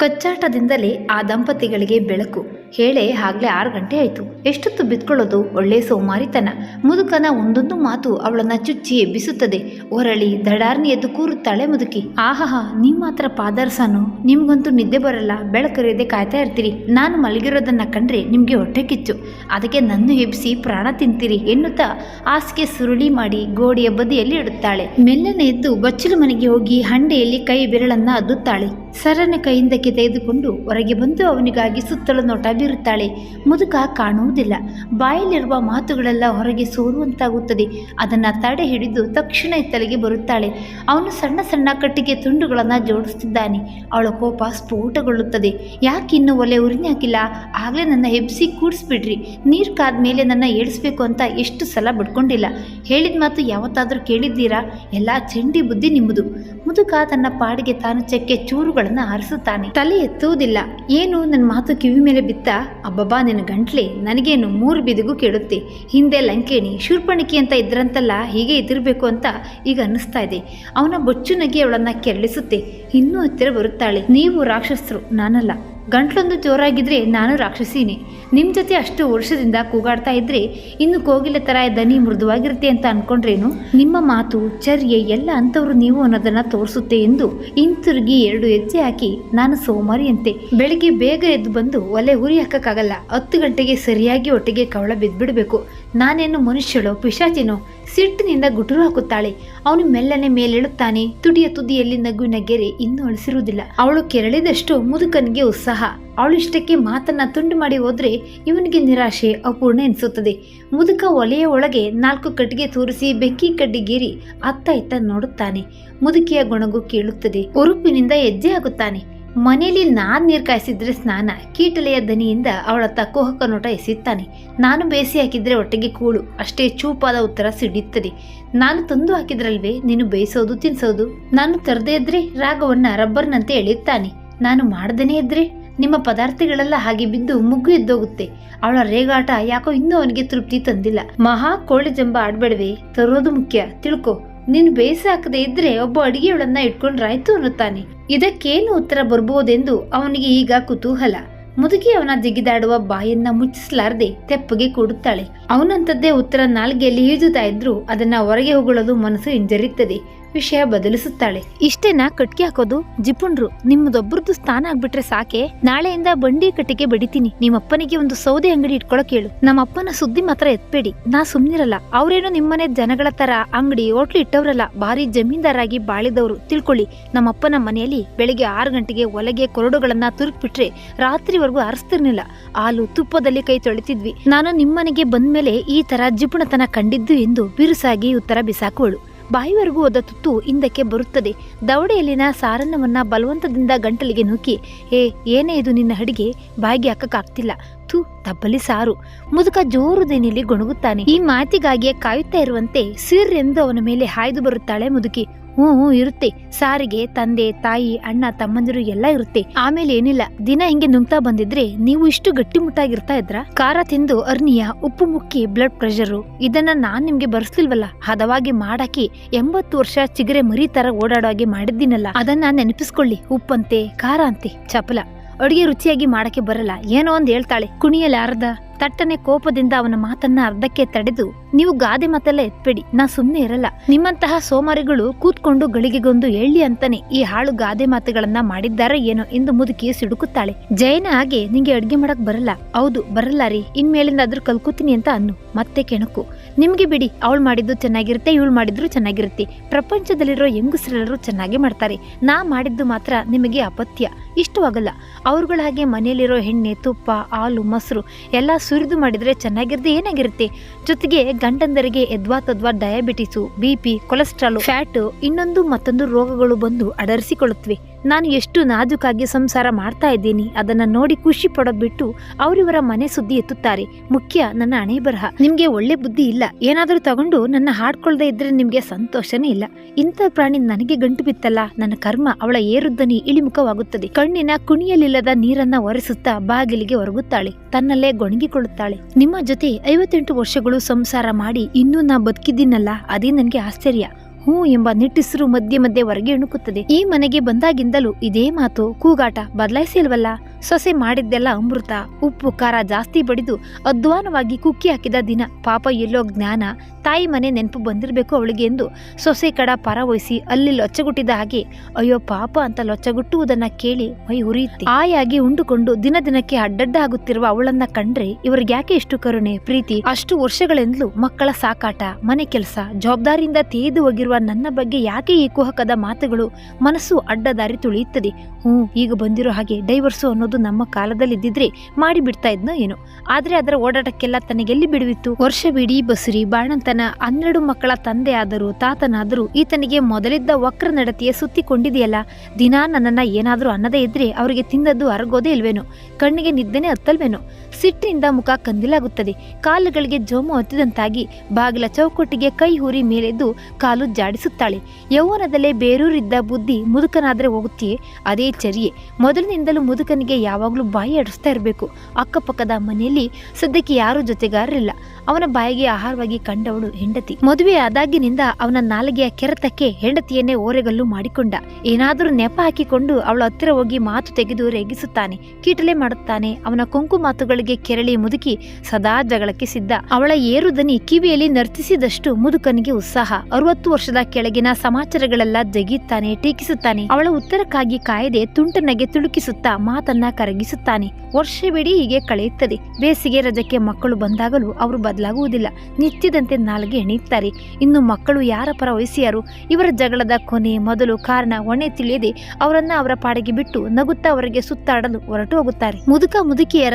ಕಚ್ಚಾಟದಿಂದಲೇ ಆ ದಂಪತಿಗಳಿಗೆ ಬೆಳಕು. ಹೇಳೆ ಆಗ್ಲೇ ಆರು ಗಂಟೆ ಆಯಿತು. ಎಷ್ಟೊತ್ತು ಬಿತ್ಕೊಳ್ಳೋದು ಒಳ್ಳೆ ಸೋಮಾರಿತನ. ಮುದುಕನ ಒಂದೊಂದು ಮಾತು ಅವಳನ್ನ ಚುಚ್ಚಿ ಎಬ್ಬಿಸುತ್ತದೆ. ಒರಳಿ ದಡಾರ್ನಿ ಎದ್ದು ಕೂರುತ್ತಾಳೆ ಮುದುಕಿ. ಆಹಾಹಾ, ನೀವು ಮಾತ್ರ ಪಾದರ್ಸನು ನಿಮ್ಗಂತೂ ನಿದ್ದೆ ಬರಲ್ಲ. ಬೆಳಕರಿಯದೆ ಕಾಯ್ತಾ ಇರ್ತೀರಿ. ನಾನು ಮಲಗಿರೋದನ್ನ ಕಂಡ್ರೆ ನಿಮಗೆ ಹೊಟ್ಟೆ ಕಿಚ್ಚು. ಅದಕ್ಕೆ ನನ್ನ ಎಬ್ಬಿಸಿ ಪ್ರಾಣ ತಿಂತೀರಿ ಎನ್ನುತ್ತಾ ಹಾಸಿಗೆ ಸುರುಳಿ ಮಾಡಿ ಗೋಡೆಯ ಬದಿಯಲ್ಲಿ ಇಡುತ್ತಾಳೆ. ಮೆಲ್ಲನೆ ಎದ್ದು ಬಚ್ಚಲು ಮನೆಗೆ ಹೋಗಿ ಹಂಡೆಯಲ್ಲಿ ಕೈ ಬೆರಳನ್ನ ಅದ್ದುತ್ತಾಳೆ. ಸರನ ಕೈಯಿಂದಕ್ಕೆ ತೆಗೆದುಕೊಂಡು ಹೊರಗೆ ಬಂದು ಅವನಿಗಾಗಿ ಸುತ್ತಲೂ ನೋಟ ಬೀರುತ್ತಾಳೆ ಮುದುಕ ಕಾಣುವುದಿಲ್ಲ. ಬಾಯಲ್ಲಿರುವ ಮಾತುಗಳೆಲ್ಲ ಹೊರಗೆ ಸೋರುವಂತಾಗುತ್ತದೆ. ಅದನ್ನ ತಡೆ ಹಿಡಿದು ತಕ್ಷಣ ಇತ್ತಲಿಗೆ ಬರುತ್ತಾಳೆ. ಅವನು ಸಣ್ಣ ಸಣ್ಣ ಕಟ್ಟಿಗೆ ತುಂಡುಗಳನ್ನು ಜೋಡಿಸ್ತಿದ್ದಾನೆ. ಅವಳ ಕೋಪ ಸ್ಫೋಟಗೊಳ್ಳುತ್ತದೆ. ಯಾಕೆ ಇನ್ನು ಒಲೆ ಉರಿನಿ ಹಾಕಿಲ್ಲ ಆಗಲೇ ನನ್ನ ಹೆಬ್ಸಿ ಕೂಡಿಸ್ಬಿಡ್ರಿ. ನೀರು ಕಾದ್ಮೇಲೆ ನನ್ನ ಏಳಿಸ್ಬೇಕು ಅಂತ ಎಷ್ಟು ಸಲ ಬಿಡ್ಕೊಂಡಿಲ್ಲ. ಹೇಳಿದ ಮಾತು ಯಾವತ್ತಾದರೂ ಕೇಳಿದ್ದೀರಾ? ಎಲ್ಲ ಚಂಡಿ ಬುದ್ಧಿ ನಿಮ್ಮದು. ಮುದುಕ ತನ್ನ ಪಾಡಿಗೆ ತಾನು ಚಕ್ಕೆ ಚೂರುಗಳನ್ನು ಆರಿಸುತ್ತಾನೆ. ತಲೆ ಎತ್ತುವುದಿಲ್ಲ. ಏನು? ನನ್ನ ಮಾತು ಕಿವಿ ಮೇಲೆ ಬಿತ್ತ ಅಬ್ಬಬ್ಬಾ, ನಿನ್ನ ಗಂಟ್ಲೆ ನನಗೇನು ಮೂರು ಬಿದಿಗೂ ಕೇಳುತ್ತೆ. ಹಿಂದೆ ಲಂಕೇಣಿ, ಶೂರ್ಪಣಿಕೆ ಅಂತ ಇದ್ರಂತಲ್ಲ, ಹೀಗೆ ಇದ್ದಿರಬೇಕು ಅಂತ ಈಗ ಅನ್ನಿಸ್ತಾ ಇದೆ. ಅವನ ಬೊಚ್ಚು ನಗೆ ಅವಳನ್ನು ಕೆರಳಿಸುತ್ತೆ. ಇನ್ನೂ ಹತ್ತಿರ ಬರುತ್ತಾಳೆ. ನೀವು ರಾಕ್ಷಸರು, ನಾನಲ್ಲ. ಗಂಟ್ಲೊಂದು ಜೋರಾಗಿದ್ರೆ ನಾನು ರಾಕ್ಷಸೀನಿ. ನಿಮ್ಮ ಜೊತೆ ಅಷ್ಟು ವರ್ಷದಿಂದ ಕೂಗಾಡ್ತಾ ಇದ್ರೆ ಇನ್ನು ಕೋಗಿಲೆ ಥರ ದನಿ ಮೃದುವಾಗಿರುತ್ತೆ ಅಂತ ಅನ್ಕೊಂಡ್ರೇನು? ನಿಮ್ಮ ಮಾತು, ಚರ್ಯೆ ಎಲ್ಲ ಅಂಥವ್ರು ನೀವು ಅನ್ನೋದನ್ನ ತೋರಿಸುತ್ತೆ ಎಂದು ಹಿಂತಿರುಗಿ ಎರಡು ಹೆಜ್ಜೆ ಹಾಕಿ ನಾನು ಸೋಮಾರಿಯಂತೆ. ಬೆಳಿಗ್ಗೆ ಬೇಗ ಎದ್ದು ಬಂದು ಒಲೆ ಉರಿ ಹಾಕಕ್ಕಾಗಲ್ಲ. ಹತ್ತು ಗಂಟೆಗೆ ಸರಿಯಾಗಿ ಒಟ್ಟಿಗೆ ಕವಳ ಬಿದ್ದುಬಿಡಬೇಕು ನಾನೇನು ಮನುಷ್ಯಳೋ, ಪಿಶಾಚಿನೋ? ಸಿಟ್ಟಿನಿಂದ ಗುಟುರು ಹಾಕುತ್ತಾಳೆ. ಅವನು ಮೆಲ್ಲನೆ ಮೇಲೇಳುತ್ತಾನೆ. ತುಟಿಯ ತುದಿಯಲ್ಲಿ ನಗುವಿನ ಗೆರೆ ಇನ್ನೂ ಅಳಿಸಿರುವುದಿಲ್ಲ. ಅವಳು ಕೆರಳಿದಷ್ಟು ಮುದುಕನಿಗೆ ಉತ್ಸಾಹ. ಅವಳಿಷ್ಟಕ್ಕೆ ಮಾತನ್ನ ತುಂಡು ಮಾಡಿ ಹೋದ್ರೆ ಇವನಿಗೆ ನಿರಾಶೆ, ಅಪೂರ್ಣ ಎನಿಸುತ್ತದೆ. ಮುದುಕ ಒಲೆಯ ಒಳಗೆ ನಾಲ್ಕು ಕಟ್ಟಿಗೆ ತೂರಿಸಿ ಬೆಂಕಿ ಕಡ್ಡಿಗೇರಿ ಅತ್ತ ಇತ್ತ ನೋಡುತ್ತಾನೆ. ಮುದುಕಿಯ ಗೊಣಗು ಕೇಳುತ್ತದೆ. ಉರುಪಿನಿಂದ ಹೆಜ್ಜೆ ಆಗುತ್ತಾನೆ. ಮನೆಯಲ್ಲಿ ನಾನ್ ನೀರು ಕಾಯಿಸಿದ್ರೆ ಸ್ನಾನ, ಕೀಟಲೆಯ ದನಿಯಿಂದ ಅವಳ ತಕ್ಕೋಹಕ ನೋಟ ಎಸೆಯುತ್ತಾನೆ ನಾನು ಬೇಸಿ ಹಾಕಿದ್ರೆ ಒಟ್ಟಿಗೆ ಕೂಳು. ಅಷ್ಟೇ ಚೂಪಾದ ಉತ್ತರ ಸಿಡಿಯುತ್ತದೆ ನಾನು ತಂದು ಹಾಕಿದ್ರಲ್ವೇ? ನೀನು ಬೇಯಿಸೋದು, ತಿನ್ಸೋದು? ನಾನು ತರದೇ ಇದ್ರೆ ರಾಗವನ್ನ ರಬ್ಬರ್ನಂತೆ ಎಳೆಯುತ್ತಾನೆ. ನಾನು ಮಾಡ್ದೇನೆ ಇದ್ರೆ? ನಿಮ್ಮ ಪದಾರ್ಥಗಳೆಲ್ಲ ಹಾಗೆ ಬಿದ್ದು ಮುಗ್ಗು ಎದ್ದೋಗುತ್ತೆ. ಅವಳ ರೇಗಾಟ ಯಾಕೋ ಇನ್ನೂ ಅವನಿಗೆ ತೃಪ್ತಿ ತಂದಿಲ್ಲ. ಮಹಾ ಕೋಳಿ ಜಂಬ ಆಡ್ಬೇಡವೆ? ತರೋದು ಮುಖ್ಯ. ತಿಳ್ಕೊ. ನೀನು ಬೇಸಾಕದೆ ಇದ್ರೆ ಒಬ್ಬ ಅಡಿಗೆಯೊಳನ್ನ ಇಟ್ಕೊಂಡ್ರಾಯ್ತು ಅನ್ನುತ್ತಾನೆ. ಇದಕ್ಕೇನು ಉತ್ತರ ಬರ್ಬೋದೆಂದು ಅವನಿಗೆ ಈಗ ಕುತೂಹಲ. ಮುದುಕಿ ಅವನ ಜಿಗಿದಾಡುವ ಬಾಯನ್ನ ಮುಚ್ಚಿಸಲಾರದೆ ತೆಪ್ಪಗೆ ಕೂಡುತ್ತಾಳೆ. ಅವನಂತದ್ದೇ ಉತ್ತರ ನಾಲ್ಗೆಯಲ್ಲಿ ಈಜುತ್ತಾ ಇದ್ರು ಅದನ್ನ ಹೊರಗೆ ಹೋಗಲು ಮನಸ್ಸು ಹಿಂಜರಿಯುತ್ತದೆ ವಿಷಯ ಬದಲಿಸುತ್ತಾಳೆ. ಇಷ್ಟೇನಾ ಕಟ್ಗೆ ಹಾಕೋದು? ಜಿಪುಣ್ರು ನಿಮ್ಮದೊಬ್ಬರದ್ದು ಸ್ಥಾನ ಆಗ್ಬಿಟ್ರೆ ಸಾಕೆ? ನಾಳೆಯಿಂದ ಬಂಡಿ ಕಟ್ಟಿಗೆ ಬಡಿತೀನಿ. ನಿಮ್ಮಪ್ಪನಿಗೆ ಒಂದು ಸೌದೆ ಅಂಗಡಿ ಇಟ್ಕೊಳಕ್ ಹೇಳು. ನಮ್ಮಪ್ಪನ ಸುದ್ದಿ ಮಾತ್ರ ಎತ್ಬೇಡಿ. ನಾ ಸುಮ್ನಿರಲ್ಲ. ಅವ್ರೇನು ನಿಮ್ಮನೆ ಜನಗಳ ತರ ಅಂಗಡಿ, ಹೋಟ್ಲು ಇಟ್ಟವ್ರಲ್ಲ. ಭಾರಿ ಜಮೀನ್ದಾರಾಗಿ ಬಾಳಿದವರು. ತಿಳ್ಕೊಳ್ಳಿ, ನಮ್ಮಪ್ಪನ ಮನೆಯಲ್ಲಿ ಬೆಳಿಗ್ಗೆ ಆರು ಗಂಟೆಗೆ ಒಲೆಗೆ ಕೊರಡುಗಳನ್ನ ತುರುಕ್ಬಿಟ್ರೆ ರಾತ್ರಿವರೆಗೂ ಅರಸ್ತಿರ್ಲಿಲ್ಲ. ಹಾಲು ತುಪ್ಪದಲ್ಲಿ ಕೈ ತೊಳಿತಿದ್ವಿ. ನಾನು ನಿಮ್ಮನೆಗೆ ಬಂದ್ಮೇಲೆ ಈ ತರ ಜಿಪುಣತನ ಕಂಡಿದ್ದು ಎಂದು ಬಿರುಸಾಗಿ ಉತ್ತರ ಬಿಸಾಕುವಳು. ಬಾಯಿವರೆಗೂ ಹೋದ ತುತ್ತು ಹಿಂದಕ್ಕೆ ಬರುತ್ತದೆ. ದವಡೆಯಲ್ಲಿನ ಸಾರನ್ನವನ್ನ ಬಲವಂತದಿಂದ ಗಂಟಲಿಗೆ ನುಕ್ಕಿ ಏ, ಏನೇ ಇದು ನಿನ್ನ ಅಡಿಗೆ? ಬಾಯಿಗೆ ಹಾಕಕ್ಕಾಗ್ತಿಲ್ಲ. ತು ತಬ್ಬಲಿ ಸಾರು. ಮುದುಕ ಜೋರು ದೇನಿಯಲ್ಲಿ ಗೊಣಗುತ್ತಾನೆ. ಈ ಮಾತಿಗಾಗಿಯೇ ಕಾಯುತ್ತಾ ಇರುವಂತೆ ಸಿರ್ರೆಂದು ಅವನ ಮೇಲೆ ಹಾಯ್ದು ಬರುತ್ತಾಳೆ ಮುದುಕಿ. ಹ್ಞೂ ಹ್ಞೂ, ಇರುತ್ತೆ. ಸಾರಿಗೆ, ತಂದೆ, ತಾಯಿ, ಅಣ್ಣ, ತಮ್ಮಂದಿರು ಎಲ್ಲ ಇರುತ್ತೆ. ಆಮೇಲೆ ಏನಿಲ್ಲ, ದಿನ ಹಿಂಗೆ ನುಂಗ್ತಾ ಬಂದಿದ್ರೆ ನೀವು ಇಷ್ಟು ಗಟ್ಟಿಮುಟ್ಟಾಗಿರ್ತಾ ಇದ್ರ? ಖಾರ ತಿಂದು ಅರ್ನಿಯ, ಉಪ್ಪು ಮುಕ್ಕಿ ಬ್ಲಡ್ ಪ್ರೆಷರು ಇದನ್ನ ನಾನ್ ನಿಮ್ಗೆ ಬರ್ಸ್ಲಿಲ್ವಲ್ಲ? ಹದವಾಗಿ ಮಾಡಾಕಿ ಎಂಬತ್ತು ವರ್ಷ ಚಿಗರೆ ಮರಿ ತರ ಓಡಾಡೋ ಹಾಗೆ ಮಾಡಿದ್ದೀನಲ್ಲ? ಅದನ್ನ ನೆನಪಿಸ್ಕೊಳ್ಳಿ. ಉಪ್ಪಂತೆ, ಖಾರ ಅಂತೆ, ಚಪಲ. ಅಡುಗೆ ರುಚಿಯಾಗಿ ಮಾಡಕ್ಕೆ ಬರಲ್ಲ. ಏನೋ ಒಂದ್ ಹೇಳ್ತಾಳೆ. ಕುಣಿಯಲ್ಲಿ ಅರ್ಧ ತಟ್ಟನೆ ಕೋಪದಿಂದ ಅವನ ಮಾತನ್ನ ಅರ್ಧಕ್ಕೆ ತಡೆದು, ನೀವು ಗಾದೆ ಮಾತೆಲ್ಲ ಎತ್ಬೇಡಿ, ನಾ ಸುಮ್ಮನೆ ಇರಲ್ಲ. ನಿಮ್ಮಂತಹ ಸೋಮಾರಿಗಳು ಕೂತ್ಕೊಂಡು ಗಳಿಗೆಗೊಂದು ಎಳ್ಳಿ ಅಂತಾನೆ ಈ ಹಾಳು ಗಾದೆ ಮಾತುಗಳನ್ನ ಮಾಡಿದ್ದಾರೆ ಏನೋ ಎಂದು ಮುದುಕಿ ಸಿಡುಕುತ್ತಾಳೆ. ಜಯನ ಹಾಗೆ, ನಿಂಗೆ ಅಡ್ಗೆ ಮಾಡಕ್ ಬರಲ್ಲ. ಹೌದು, ಬರಲ್ಲ ರೀ. ಇನ್ಮೇಲಿಂದ ಅದ್ರ ಕಲ್ಕೋತೀನಿ ಅಂತ ಅನ್ನು. ಮತ್ತೆ ಕೆಣಕು. ನಿಮ್ಗೆ ಬಿಡಿ, ಅವಳು ಮಾಡಿದ್ದು ಚೆನ್ನಾಗಿರುತ್ತೆ, ಇವಳು ಮಾಡಿದ್ರು ಚೆನ್ನಾಗಿರುತ್ತೆ. ಪ್ರಪಂಚದಲ್ಲಿರೋ ಹೆಂಗಸರೆಲ್ಲರೂ ಚೆನ್ನಾಗಿ ಮಾಡ್ತಾರೆ. ನಾ ಮಾಡಿದ್ದು ಮಾತ್ರ ನಿಮಗೆ ಅಪತ್ಯ ಇಷ್ಟವಾಗಲ್ಲ. ಅವ್ರುಗಳ ಹಾಗೆ ಮನೆಯಲ್ಲಿರೋ ಎಣ್ಣೆ, ತುಪ್ಪ, ಹಾಲು, ಮೊಸರು ಎಲ್ಲ ಸುರಿದು ಮಾಡಿದರೆ ಚೆನ್ನಾಗಿರದೆ ಏನಾಗಿರುತ್ತೆ? ಜೊತೆಗೆ ಗಂಡಂದರಿಗೆ ಎದ್ವಾ ತದ್ವಾ diabetes B P cholesterol fat ಇನ್ನೊಂದು ಮತ್ತೊಂದು ರೋಗಗಳು ಬಂದು ಅಡರಿಸಿಕೊಳ್ಳುತ್ತವೆ ನಾನು ಎಷ್ಟು ನಾಜುಕಾಗಿ ಸಂಸಾರ ಮಾಡ್ತಾ ಇದ್ದೀನಿ, ಅದನ್ನು ನೋಡಿ ಖುಷಿ ಪಡೋದು ಬಿಟ್ಟು ಅವರಿವರ ಮನೆ ಸುದ್ದಿ ಎತ್ತುತ್ತಾರೆ. ಮುಖ್ಯ ನನ್ನ ಹಣೆ ಬರಹ. ನಿಮಗೆ ಒಳ್ಳೆ ಬುದ್ಧಿ ಇಲ್ಲ. ಏನಾದರೂ ತಗೊಂಡು ನನ್ನ ಹಾಡ್ಕೊಳ್ಳದೆ ಇದ್ರೆ ನಿಮಗೆ ಸಂತೋಷನೇ ಇಲ್ಲ. ಇಂಥ ಪ್ರಾಣಿ ನನಗೆ ಗಂಟು ಬಿತ್ತಲ್ಲ. ನನ್ನ ಕರ್ಮ ಅವಳ ಏರುದ್ದನಿ ಇಳಿಮುಖವಾಗುತ್ತದೆ. ಕಣ್ಣಿನ ಕುಣಿಯಲಿಲ್ಲದ ನೀರನ್ನ ಒರೆಸುತ್ತಾ ಬಾಗಿಲಿಗೆ ಒರಗುತ್ತಾಳೆ. ತನ್ನಲ್ಲೇ ಗೊಣಗಿಕೊಳ್ಳುತ್ತಾಳೆ. ನಿಮ್ಮ ಜೊತೆ ಐವತ್ತೆಂಟು ವರ್ಷಗಳು ಸಂಸಾರ ಮಾಡಿ ಇನ್ನೂ ನಾ ಬದುಕಿದ್ದೀನಲ್ಲ, ಅದೇ ನನಗೆ ಆಶ್ಚರ್ಯ. ಹೂ ಎಂಬ ನಿಟ್ಟಿಸಿರು ಮಧ್ಯೆ ಮಧ್ಯೆ ಹೊರಗೆ ಇಣುಕುತ್ತದೆ ಈ ಮನೆಗೆ ಬಂದಾಗಿಂದಲೂ ಇದೇ ಮಾತು. ಕೂಗಾಟ ಬದಲಾಯಿಸಿಲ್ವಲ್ಲ? ಸೊಸೆ ಮಾಡಿದ್ದೆಲ್ಲ ಅಮೃತ. ಉಪ್ಪು, ಖಾರ ಜಾಸ್ತಿ ಬಡಿದು ಅಧ್ವಾನವಾಗಿ ಕುಕ್ಕಿ ಹಾಕಿದ ದಿನ. ಪಾಪ ಎಲ್ಲೋ ಜ್ಞಾನ. ತಾಯಿ ಮನೆ ನೆನಪು ಬಂದಿರಬೇಕು ಅವಳಿಗೆ ಎಂದು ಸೊಸೆ ಕಡ ಪರ ವಹಿಸಿ ಅಲ್ಲಿ ಲೊಚ್ಚಗುಟ್ಟಿದ ಹಾಗೆ, ಅಯ್ಯೋ ಪಾಪ ಅಂತ ಲೊಚ್ಚಗುಟ್ಟುವುದನ್ನ ಕೇಳಿ ಮೈ ಉರಿಯುತ್ತೆ. ಆಯಾಗಿ ಉಂಡುಕೊಂಡು ದಿನ ದಿನಕ್ಕೆ ಅಡ್ಡಡ್ಡ ಆಗುತ್ತಿರುವ ಅವಳನ್ನ ಕಂಡ್ರೆ ಇವ್ರಿಗೆ ಯಾಕೆ ಇಷ್ಟು ಕರುಣೆ, ಪ್ರೀತಿ? ಅಷ್ಟು ವರ್ಷಗಳಿಂದಲೂ ಮಕ್ಕಳ ಸಾಕಾಟ, ಮನೆ ಕೆಲಸ, ಜವಾಬ್ದಾರಿಯಿಂದ ತೇದು ಹೋಗಿರುವ ನನ್ನ ಬಗ್ಗೆ ಯಾಕೆ ಈ ಕುಹಕದ ಮಾತುಗಳು? ಮನಸ್ಸು ಅಡ್ಡದಾರಿ ತುಳಿಯುತ್ತದೆ. ಹ್ಞೂ, ಈಗ ಬಂದಿರೋ ಹಾಗೆ ಡೈವರ್ಸು ಅನ್ನೋದು ನಮ್ಮ ಕಾಲದಲ್ಲಿದ್ದಿದ್ರೆ ಮಾಡಿಬಿಡ್ತಾ ಇದ್ನೋ ಏನೋ. ಆದ್ರೆ ಅದರ ಓಡಾಟಕ್ಕೆಲ್ಲ ತನಗೆಲ್ಲಿ ಬಿಡುವಿತ್ತು? ವರ್ಷವಿಡೀ ಬಸುರಿ, ಬಾಣಂತನ ಹನ್ನೆರಡು ಮಕ್ಕಳ ತಂದೆ ಆದರೂ, ತಾತನಾದರೂ ಈತನಿಗೆ ಮೊದಲಿದ್ದ ವಕ್ರ ನಡತೆಯ ಸುತ್ತಿಕೊಂಡಿದೆಯಲ್ಲ. ದಿನಾ ನನ್ನನ್ನ ಏನಾದರೂ ಅನ್ನದೇ ಇದ್ರೆ ಅವರಿಗೆ ತಿಂದದ್ದು ಅರಗೋದೇ ಇಲ್ವೇನೋ? ಕಣ್ಣಿಗೆ ನಿದ್ದೆನೆ ಹತ್ತಲ್ವೇನೋ? ಸಿಟ್ಟಿನಿಂದ ಮುಖ ಕಂದಿಲಾಗುತ್ತದೆ. ಕಾಲುಗಳಿಗೆ ಜೋಮು ಹತ್ತಿದಂತಾಗಿ ಬಾಗಿಲ ಚೌಕಟ್ಟಿಗೆ ಕೈ ಹೂರಿ ಮೇಲೆದ್ದು ಕಾಲು ಜಾಡಿಸುತ್ತಾಳೆ. ಯೌವನದಲ್ಲೇ ಬೇರೂರಿದ್ದ ಬುದ್ಧಿ ಮುದುಕನಾದರೆ ಹೋಗುತ್ತೆಯೇ? ಅದೇ ಚರ್ಯೆ. ಮೊದಲಿನಿಂದಲೂ ಮುದುಕನಿಗೆ ಯಾವಾಗಲೂ ಬಾಯಿ ಅಡಿಸ್ತಾ ಇರಬೇಕು. ಅಕ್ಕಪಕ್ಕದ ಮನೆಯಲ್ಲಿ ಸದ್ಯಕ್ಕೆ ಯಾರೂ ಜೊತೆಗಾರರಿಲ್ಲ. ಅವನ ಬಾಯಿಗೆ ಆಹಾರವಾಗಿ ಕಂಡವಳು ಹೆಂಡತಿ. ಮದುವೆ ಆದಾಗಿನಿಂದ ಅವನ ನಾಲಿಗೆಯ ಕೆರೆತಕ್ಕೆ ಹೆಂಡತಿಯನ್ನೇ ಓರೆಗಲ್ಲು ಮಾಡಿಕೊಂಡ. ಏನಾದರೂ ನೆಪ ಹಾಕಿಕೊಂಡು ಅವಳ ಹತ್ತಿರ ಹೋಗಿ ಮಾತು ತೆಗೆದು ರೇಗಿಸುತ್ತಾನೆ. ಕೀಟಲೆ ಮಾಡುತ್ತಾನೆ. ಅವನ ಕೊಂಕು ಮಾತುಗಳಿಗೆ ಕೆರಳಿ ಮುದುಕಿ ಸದಾ ಜಗಳಕ್ಕೆ ಸಿದ್ಧ. ಅವಳ ಏರು ದನಿ ಕಿವಿಯಲ್ಲಿ ನರ್ತಿಸಿದಷ್ಟು ಮುದುಕನಿಗೆ ಉತ್ಸಾಹ. ಅರವತ್ತು ವರ್ಷದ ಕೆಳಗಿನ ಸಮಾಚಾರಗಳೆಲ್ಲ ಜಗಿಯುತ್ತಾನೆ, ಟೀಕಿಸುತ್ತಾನೆ. ಅವಳ ಉತ್ತರಕ್ಕಾಗಿ ಕಾಯದೆ ತುಂಟನಗೆ ತುಳುಕಿಸುತ್ತಾ ಮಾತನ್ನ ಕರಗಿಸುತ್ತಾನೆ. ವರ್ಷವಿಡೀ ಹೀಗೆ ಕಳೆಯುತ್ತದೆ. ಬೇಸಿಗೆ ರಜಕ್ಕೆ ಮಕ್ಕಳು ಬಂದಾಗಲೂ ಅವರು ಬದಲಾಗುವುದಿಲ್ಲ. ನಿತ್ಯದಂತೆ ನಾಲ್ಗೆ ಎಣೆಯುತ್ತಾರೆ. ಇನ್ನು ಮಕ್ಕಳು ಯಾರ ಪರ ವಹಿಸಿಯಾರು ಇವರ ಜಗಳದ ಕೊನೆ ಮೊದಲು ಕಾರಣ ಹೊಣೆ ತಿಳಿಯದೆ ಅವರನ್ನ ಅವರ ಪಾಡಿಗೆ ಬಿಟ್ಟು ನಗುತ್ತಾ ಅವರಿಗೆ ಸುತ್ತಾಡಲು ಹೊರಟು ಹೋಗುತ್ತಾರೆ. ಮುದುಕ ಮುದುಕಿಯರ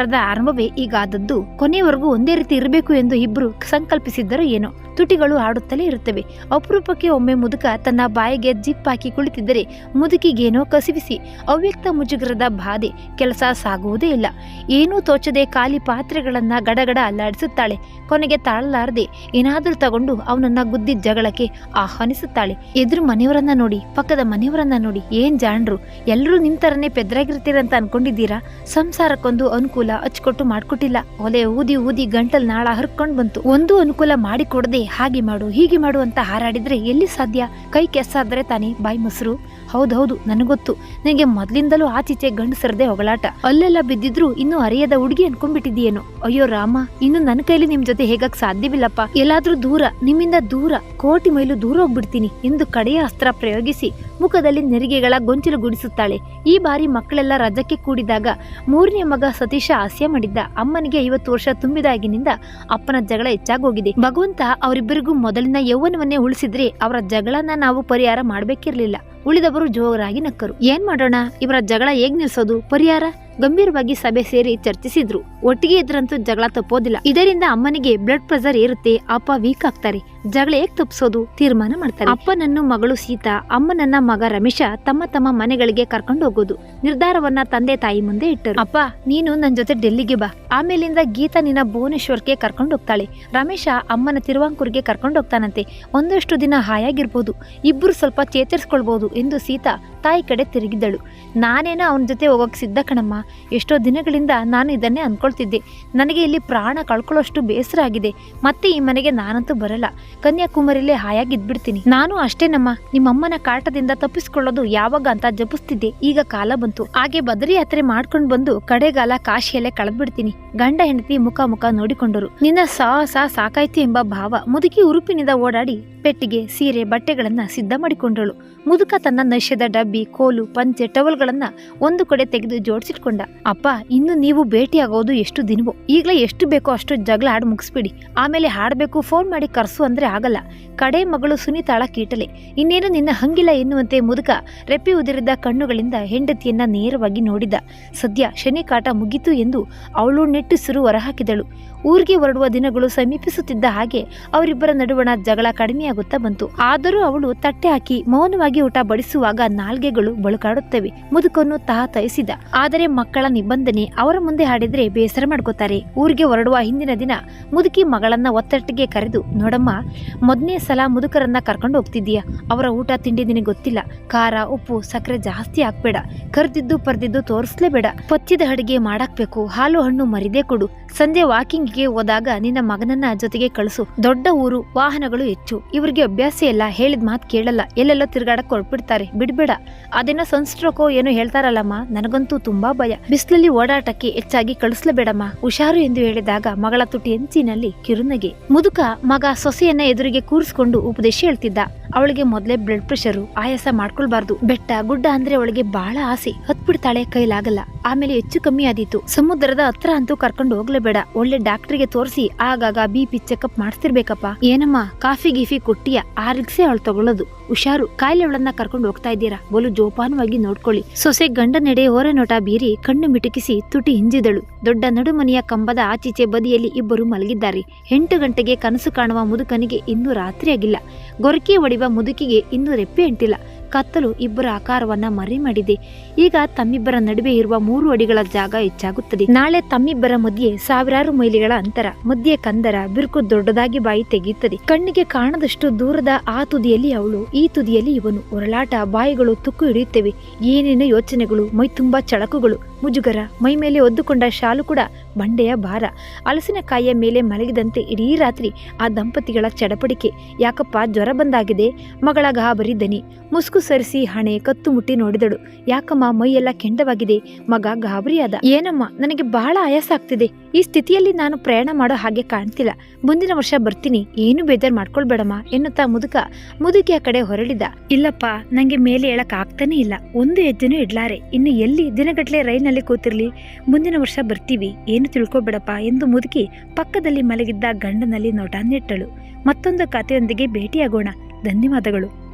ಸಂಸಾರದ ಆರಂಭವೇ ಈಗಾದದ್ದು ಕೊನೆಯವರೆಗೂ ಒಂದೇ ರೀತಿ ಇರಬೇಕು ಎಂದು ಇಬ್ರು ಸಂಕಲ್ಪಿಸಿದ್ದರು ಏನೋ. ತುಟಿಗಳು ಆಡುತ್ತಲೇ ಇರುತ್ತವೆ. ಅಪರೂಪಕ್ಕೆ ಒಮ್ಮೆ ಮುದುಕ ತನ್ನ ಬಾಯಿಗೆ ಜಿಪ್ ಹಾಕಿ ಕುಳಿತಿದ್ದರೆ ಮುದುಕಿಗೇನೋ ಕಸಿವಿಸಿ. ಅವ್ಯಕ್ತ ಮುಜುಗರದ ಬಾಧೆ. ಕೆಲಸ ಸಾಗುವುದೇ ಇಲ್ಲ. ಏನೂ ತೋಚದೆ ಖಾಲಿ ಪಾತ್ರೆಗಳನ್ನ ಗಡಗಡ ಅಲ್ಲಾಡಿಸುತ್ತಾಳೆ. ಕೊನೆಗೆ ತಾಳಲಾರದೆ ಏನಾದರೂ ತಗೊಂಡು ಅವನನ್ನ ಗುದ್ದಿ ಜಗಳಕ್ಕೆ ಆಹ್ವಾನಿಸುತ್ತಾಳೆ. ಎದುರು ಮನೆಯವರನ್ನ ನೋಡಿ, ಪಕ್ಕದ ಮನೆಯವರನ್ನ ನೋಡಿ, ಏನ್ ಜಾಣರು. ಎಲ್ಲರೂ ನಿಂತರನ್ನೇ ಪೆದ್ರಾಗಿರ್ತೀರಂತ ಅನ್ಕೊಂಡಿದ್ದೀರಾ? ಸಂಸಾರಕ್ಕೊಂದು ಅನುಕೂಲ ಅಚ್ಕೊಟ್ಟು ಮಾಡ್ಕೊಟ್ಟಿಲ್ಲ. ಒಲೆ ಊದಿ ಊದಿ ಗಂಟಲ್ ನಾಳ ಹರ್ಕೊಂಡ್ ಬಂತು. ಒಂದು ಅನುಕೂಲ ಮಾಡಿಕೊಡದೆ ಹಾಗೆ ಮಾಡು, ಹೀಗೆ ಮಾಡು ಅಂತ ಹಾರಾಡಿದ್ರೆ ಎಲ್ಲಿ ಸಾಧ್ಯ? ಕೈ ಕೆಸ್ಸಾದ್ರೆ ತಾನೇ ಬಾಯಿ ಮೊಸರು. ಹೌದೌದು ನನಗೊತ್ತು. ನನಗೆ ಮೊದ್ಲಿಂದಲೂ ಆಚೀಚೆ ಗಂಡಸರದೆ ಹೊಗಳಾಟ. ಅಲ್ಲೆಲ್ಲ ಬಿದ್ದಿದ್ರು ಇನ್ನು ಅರಿಯದ ಹುಡುಗಿ ಅನ್ಕೊಂಡ್ಬಿಟ್ಟಿದ್ಯೇನು ಅಯ್ಯೋ ರಾಮ, ಇನ್ನು ನನ್ನ ಕೈಲಿ ನಿಮ್ ಜೊತೆ ಹೇಗಕ್ ಸಾಧ್ಯವಿಲ್ಲಪ್ಪ. ಎಲ್ಲಾದ್ರೂ ದೂರ, ನಿಮ್ಮಿಂದ ದೂರ, ಕೋಟಿ ಮೈಲು ದೂರ ಹೋಗ್ಬಿಡ್ತೀನಿ. ಎಂದು ಕಡೆಯ ಅಸ್ತ್ರ ಪ್ರಯೋಗಿಸಿ ಮುಖದಲ್ಲಿ ನೆರಿಗೆಗಳ ಗೊಂಚಲು ಗುಡಿಸುತ್ತಾಳೆ. ಈ ಬಾರಿ ಮಕ್ಕಳೆಲ್ಲ ರಜಕ್ಕೆ ಕೂಡಿದಾಗ ಮೂರನೇ ಮಗ ಸತೀಶ ಹಾಸ್ಯ ಮಾಡಿದ್ದ. ಅಮ್ಮನಿಗೆ ಐವತ್ತು ವರ್ಷ ತುಂಬಿದಾಗಿನಿಂದ ಅಪ್ಪನ ಜಗಳ ಹೆಚ್ಚಾಗೋಗಿದೆ. ಭಗವಂತ ಅವರಿಬ್ಬರಿಗೂ ಮೊದಲಿನ ಯೌವನವನ್ನೇ ಉಳಿಸಿದ್ರೆ ಅವರ ಜಗಳನ್ನ ನಾವು ಪರಿಹಾರ ಮಾಡಬೇಕಿರಲಿಲ್ಲ. ಉಳಿದವರು ಜೋರಾಗಿ ನಕ್ಕರು. ಏನ್ ಮಾಡೋಣ? ಇವರ ಜಗಳ ಹೇಗ್ ನಿಲ್ಸೋದು? ಪರಿಹಾರ? ಗಂಭೀರವಾಗಿ ಸಭೆ ಸೇರಿ ಚರ್ಚಿಸಿದ್ರು. ಒಟ್ಟಿಗೆ ಇದ್ರಂತೂ ಜಗಳ ತಪ್ಪೋದಿಲ್ಲ. ಇದರಿಂದ ಅಮ್ಮನಿಗೆ ಬ್ಲಡ್ ಪ್ರೆಷರ್ ಇರುತ್ತೆ ಅಪ್ಪ ವೀಕ್ ಆಗ್ತಾರೆ. ಜಗಳ ಹೇಗ್ ತಪ್ಪಿಸೋದು ತೀರ್ಮಾನ ಮಾಡ್ತಾರೆ. ಅಪ್ಪನನ್ನು ಮಗಳು ಸೀತಾ, ಅಮ್ಮನನ್ನ ಮಗ ರಮೇಶ ತಮ್ಮ ತಮ್ಮ ಮನೆಗಳಿಗೆ ಕರ್ಕೊಂಡು ಹೋಗೋದು. ನಿರ್ಧಾರವನ್ನ ತಂದೆ ತಾಯಿ ಮುಂದೆ ಇಟ್ಟರು. ಅಪ್ಪ, ನೀನು ನನ್ ಜೊತೆ ಡೆಲ್ಲಿಗೆ ಬಾ. ಆಮೇಲಿಂದ ಗೀತಾ ನಿನ್ನ ಭುವನೇಶ್ವರ್ಗೆ ಕರ್ಕೊಂಡು ಹೋಗ್ತಾಳೆ. ರಮೇಶ ಅಮ್ಮನ ತಿರುವಾಂಕೂರ್ಗೆ ಕರ್ಕೊಂಡು ಹೋಗ್ತಾನಂತೆ. ಒಂದಷ್ಟು ದಿನ ಹಾಯಾಗಿರ್ಬೋದು. ಇಬ್ರು ಸ್ವಲ್ಪ ಚೇತರಿಸ್ಕೊಳ್ಬಹುದು ಎಂದು ಸೀತಾ ತಾಯಿ ಕಡೆ ತಿರುಗಿದಳು. ನಾನೇನೋ ಅವನ ಜೊತೆ ಹೋಗೋಕೆ ಸಿದ್ಧ ಕಣಮ್ಮ. ಎಷ್ಟೋ ದಿನಗಳಿಂದ ನಾನು ಇದನ್ನೇ ಅಂದ್ಕೊಳ್ತಿದ್ದೆ ನನಗೆ ಇಲ್ಲಿ ಪ್ರಾಣ ಕಳ್ಕೊಳ್ಳೋಷ್ಟು ಬೇಸರ ಆಗಿದೆ. ಮತ್ತೆ ಈ ಮನೆಗೆ ನಾನಂತೂ ಬರಲ್ಲ. ಕನ್ಯಾಕುಮಾರಿಲೇ ಹಾಯಾಗಿದ್ಬಿಡ್ತೀನಿ ನಾನು ಅಷ್ಟೇನಮ್ಮ ನಿಮ್ಮಮ್ಮನ ಕಾಟದಿಂದ ತಪ್ಪಿಸ್ಕೊಳ್ಳೋದು ಯಾವಾಗ ಅಂತ ಜಪಿಸ್ತಿದ್ದೆ. ಈಗ ಕಾಲ ಬಂತು. ಹಾಗೆ ಬದರಿ ಯಾತ್ರೆ ಮಾಡ್ಕೊಂಡು ಬಂದು ಕಡೆಗಾಲ ಕಾಶಿಯಲ್ಲೇ ಕಳೆದ್ಬಿಡ್ತೀನಿ. ಗಂಡ ಹೆಂಡತಿ ಮುಖ ಮುಖ ನೋಡಿಕೊಂಡರು. ನಿನ್ನ ಸಾಹಸ ಸಾಕಾಯ್ತು ಎಂಬ ಭಾವ ಮುದುಕಿ ಉರುಪಿನಿಂದ ಓಡಾಡಿ ಪೆಟ್ಟಿಗೆ, ಸೀರೆ, ಬಟ್ಟೆಗಳನ್ನ ಸಿದ್ಧ ಮಾಡಿಕೊಂಡಳು. ಮುದುಕ ತನ್ನ ನಶ್ಯದ ಡಬ್ಬಿ, ಕೋಲು, ಪಂಚೆ, ಟವಲ್ಗಳನ್ನ ಒಂದು ಕಡೆ ತೆಗೆದು ಜೋಡಿಸಿಟ್ಕೊಂಡ. ಅಪ್ಪ, ಇನ್ನು ನೀವು ಭೇಟಿಯಾಗೋದು ಎಷ್ಟು ದಿನವೋ? ಈಗಲೇ ಎಷ್ಟು ಬೇಕೋ ಅಷ್ಟು ಜಗಳ ಹಾಡು ಮುಗಿಸ್ಬಿಡಿ. ಆಮೇಲೆ ಹಾಡಬೇಕು, ಫೋನ್ ಮಾಡಿ ಕರ್ಸು ಅಂದ್ರೆ ಆಗಲ್ಲ. ಕಡೆ ಮಗಳು ಸುನಿತಾಳ ಕೀಟಲೆ. ಇನ್ನೇನು ನಿನ್ನ ಹಂಗಿಲ್ಲ ಎನ್ನುವಂತೆ ಮುದುಕ ರೆಪ್ಪಿ ಉದಿರಿದ ಕಣ್ಣುಗಳಿಂದ ಹೆಂಡತಿಯನ್ನ ನೇರವಾಗಿ ನೋಡಿದ. ಸದ್ಯ ಶನಿ ಕಾಟ ಮುಗಿತು ಎಂದು ಅವಳು ನೆಟ್ಟಿಸಿರು ಹೊರಹಾಕಿದಳು. ಊರಿಗೆ ಹೊರಡುವ ದಿನಗಳು ಸಮೀಪಿಸುತ್ತಿದ್ದ ಹಾಗೆ ಅವರಿಬ್ಬರ ನಡುವಣ ಜಗಳ ಕಡಿಮೆಯಾಗುತ್ತಾ ಬಂತು. ಆದರೂ ಅವಳು ತಟ್ಟೆ ಹಾಕಿ ಮೌನವಾಗಿ ಊಟ ಬಡಿಸುವಾಗ ನಾಲ್ಗೆಗಳು ಬಳುಕಾಡುತ್ತವೆ. ಮುದುಕನ್ನು ತಹ ತಯಿಸಿದ ಆದರೆ ಮಕ್ಕಳ ನಿಬಂಧನೆ ಅವರ ಮುಂದೆ ಹಾಡಿದ್ರೆ ಬೇಸರ ಮಾಡ್ಕೋತಾರೆ. ಊರಿಗೆ ಹೊರಡುವ ಹಿಂದಿನ ದಿನ ಮುದುಕಿ ಮಗಳನ್ನ ಒತ್ತಟ್ಟಿಗೆ ಕರೆದು, ನೋಡಮ್ಮ ಮೊದಲನೇ ಸಲ ಮುದುಕರನ್ನ ಕರ್ಕೊಂಡು ಹೋಗ್ತಿದ್ದೀಯ? ಅವರ ಊಟ, ತಿಂಡಿ ನಿನಗೆ ಗೊತ್ತಿಲ್ಲ. ಖಾರ, ಉಪ್ಪು, ಸಕ್ಕರೆ ಜಾಸ್ತಿ ಹಾಕ್ಬೇಡ. ಕರ್ದಿದ್ದು ಪರ್ದಿದ್ದು ತೋರಿಸ್ಲೇಬೇಡ. ಪಚ್ಚಿದ ಅಡಿಗೆ ಮಾಡಾಕ್ಬೇಕು. ಹಾಲು ಹಣ್ಣು ಮರಿದೇ ಕೊಡು. ಸಂಜೆ ವಾಕಿಂಗ್ಗೆ ಹೋದಾಗ ನಿನ್ನ ಮಗನನ್ನ ಜೊತೆಗೆ ಕಳಿಸು. ದೊಡ್ಡ ಊರು, ವಾಹನಗಳು ಹೆಚ್ಚು. ಇವರಿಗೆ ಅಭ್ಯಾಸ ಇಲ್ಲ, ಹೇಳಿದ ಮಾತು ಕೇಳಲ್ಲ. ಎಲ್ಲೆಲ್ಲ ತಿರ್ಗಾಡಕ್ ಹೊರಟ್ಬಿಡ್ತಾರೆ. ಬಿಡ್ಬೇಡ. ಅದೇನೋ ಸನ್ಸ್ಟ್ರೋಕೋ ಏನೋ ಹೇಳ್ತಾರಲ್ಲಮ್ಮ, ನನಗಂತೂ ತುಂಬಾ ಭಯ. ಬಿಸಿಲಲ್ಲಿ ಓಡಾಟಕ್ಕೆ ಹೆಚ್ಚಾಗಿ ಕಳಿಸ್ಲೇಬೇಡಮ್ಮ, ಹುಷಾರು ಎಂದು ಹೇಳಿದಾಗ ಮಗಳ ತುಟಿ ಹೆಂಚಿನಲ್ಲಿ ಕಿರುನಗೆ. ಮುದುಕ ಮಗ ಸೊಸೆಯನ್ನ ಎದುರಿಗೆ ಕೂರಿಸ್ಕೊಂಡು ಉಪದೇಶ ಹೇಳ್ತಿದ್ದ. ಅವಳಿಗೆ ಮೊದಲೇ ಬ್ಲಡ್ ಪ್ರೆಷರು ಆಯಾಸ ಮಾಡ್ಕೊಳ್ಬಾರ್ದು. ಬೆಟ್ಟ, ಗುಡ್ಡ ಅಂದ್ರೆ ಅವಳಿಗೆ ಬಹಳ ಆಸೆ. ಹತ್ಬಿಡ್ತಾಳೆ ಕೈಲಾಗಲ್ಲ. ಆಮೇಲೆ ಹೆಚ್ಚು ಕಮ್ಮಿ ಆದೀತು. ಸಮುದ್ರದ ಹತ್ರ ಅಂತೂ ಕರ್ಕೊಂಡು ಹೋಗ್ಲೇಬೇಡ. ಒಳ್ಳೆ ಡಾಕ್ಟರ್ಗೆ ತೋರಿಸಿ ಆಗಾಗ ಬಿ ಪಿ ಚೆಕಪ್ ಮಾಡಿಸ್ತಿರ್ಬೇಕಪ್ಪ ಏನಮ್ಮ, ಕಾಫಿ ಗೀಫಿ ಕೊಟ್ಟಿಯ? ಆ ರಿಕ್ಸೆ ಅವಳು ತಗೊಳ್ಳೋದು. ಹುಷಾರು, ಕಾಯಿಲೆ ಅವಳನ್ನ ಕರ್ಕೊಂಡು ಹೋಗ್ತಾ ಇದ್ದೀರಾ? ಬಲು ಜೋಪಾನವಾಗಿ ನೋಡ್ಕೊಳ್ಳಿ. ಸೊಸೆ ಗಂಡನೆಡೆ ಹೊರೆ ನೋಟ ಬೀರಿ ಕಣ್ಣು ಮಿಟುಕಿಸಿ ತುಟಿ ಹಿಂಜಿದಳು. ದೊಡ್ಡ ನಡುಮನೆಯ ಕಂಬದ ಆಚೀಚೆ ಬದಿಯಲ್ಲಿ ಇಬ್ಬರು ಮಲಗಿದ್ದಾರೆ. ಎಂಟು ಗಂಟೆಗೆ ಕನಸು ಕಾಣುವ ಮುದುಕನಿಗೆ ಇನ್ನೂ ರಾತ್ರಿಯಾಗಿಲ್ಲ ಗೊರಕೆ ಒಡೆಯುವ ಮುದುಕಿಗೆ ಇನ್ನೂ ರೆಪ್ಪೆ ಅಂಟಿಲ್ಲ. ಕತ್ತಲು ಇಬ್ಬರ ಆಕಾರವನ್ನ ಮರಿ ಮಾಡಿದೆ ಈಗ ತಮ್ಮಿಬ್ಬರ ನಡುವೆ ಇರುವ ಮೂರು ಅಡಿಗಳ ಜಾಗ ಹೆಚ್ಚಾಗುತ್ತದೆ. ನಾಳೆ ತಮ್ಮಿಬ್ಬರ ಮಧ್ಯೆ ಸಾವಿರಾರು ಮೈಲಿಗಳ ಅಂತರ. ಮಧ್ಯೆ ಕಂದರ, ಬಿರುಕು ದೊಡ್ಡದಾಗಿ ಬಾಯಿ ತೆಗೆಯುತ್ತದೆ. ಕಣ್ಣಿಗೆ ಕಾಣದಷ್ಟು ದೂರದ ಆ ತುದಿಯಲ್ಲಿ ಅವಳು, ಈ ತುದಿಯಲ್ಲಿ ಇವನು. ಹೊರಳಾಟ ಬಾಯಿಗಳು ತುಕ್ಕು ಹಿಡಿಯುತ್ತವೆ. ಏನೇನು ಯೋಚನೆಗಳು, ಮೈ ತುಂಬಾ ಚಳಕುಗಳು. ಮುಜುಗರ ಮೈ ಮೇಲೆ ಒದ್ದುಕೊಂಡ ಶಾಲು ಕೂಡ ಬಂಡೆಯ ಭಾರ. ಹಲಸಿನಕಾಯಿಯ ಮೇಲೆ ಮಲಗಿದಂತೆ ಇಡೀ ರಾತ್ರಿ ಆ ದಂಪತಿಗಳ ಚಡಪಡಿಕೆ. ಯಾಕಪ್ಪ ಜ್ವರ ಬಂದಾಗಿದೆ? ಮಗಳ ಗಾಬರಿ ದನಿ. ಮುಸುಕು ಸರಿಸಿ ಹಣೆ ಕತ್ತು ಮುಟ್ಟಿ ನೋಡಿದಳು. ಯಾಕಮ್ಮ ಮೈಯೆಲ್ಲ ಕೆಂಡವಾಗಿದೆ? ಮಗ ಗಾಬರಿಯಾದ. ಏನಮ್ಮ, ನನಗೆ ಬಹಳ ಆಯಾಸ ಆಗ್ತಿದೆ. ಈ ಸ್ಥಿತಿಯಲ್ಲಿ ನಾನು ಪ್ರಯಾಣ ಮಾಡೋ ಹಾಗೆ ಕಾಣ್ತಿಲ್ಲ. ಮುಂದಿನ ವರ್ಷ ಬರ್ತೀನಿ. ಏನು ಬೇಜಾರ್ ಮಾಡ್ಕೊಳ್ಬೇಡಮ್ಮ ಎನ್ನುತ್ತಾ ಮುದುಕ ಮುದುಕಿಯ ಕಡೆ ಹೊರಳಿದ. ಇಲ್ಲಪ್ಪ, ನಂಗೆ ಮೇಲೆ ಹೇಳಕ್ ಆಗ್ತಾನೆ ಇಲ್ಲ. ಒಂದು ಹೆಜ್ಜೆನೂ ಇಡ್ಲಾರೆ. ಇನ್ನು ಎಲ್ಲಿ ದಿನಗಟ್ಲೆ ರೈಲ್ನಲ್ಲಿ ಕೂತಿರ್ಲಿ? ಮುಂದಿನ ವರ್ಷ ಬರ್ತೀವಿ. ಏನು ತಿಳ್ಕೊಬೇಡಪ್ಪ ಎಂದು ಮುದುಕಿ ಪಕ್ಕದಲ್ಲಿ ಮಲಗಿದ್ದ ಗಂಡನಲ್ಲಿ ನೋಟ ನೆಟ್ಟಳು. ಮತ್ತೊಂದು ಕಥೆಯೊಂದಿಗೆ ಭೇಟಿಯಾಗೋಣ. ಧನ್ಯವಾದಗಳು.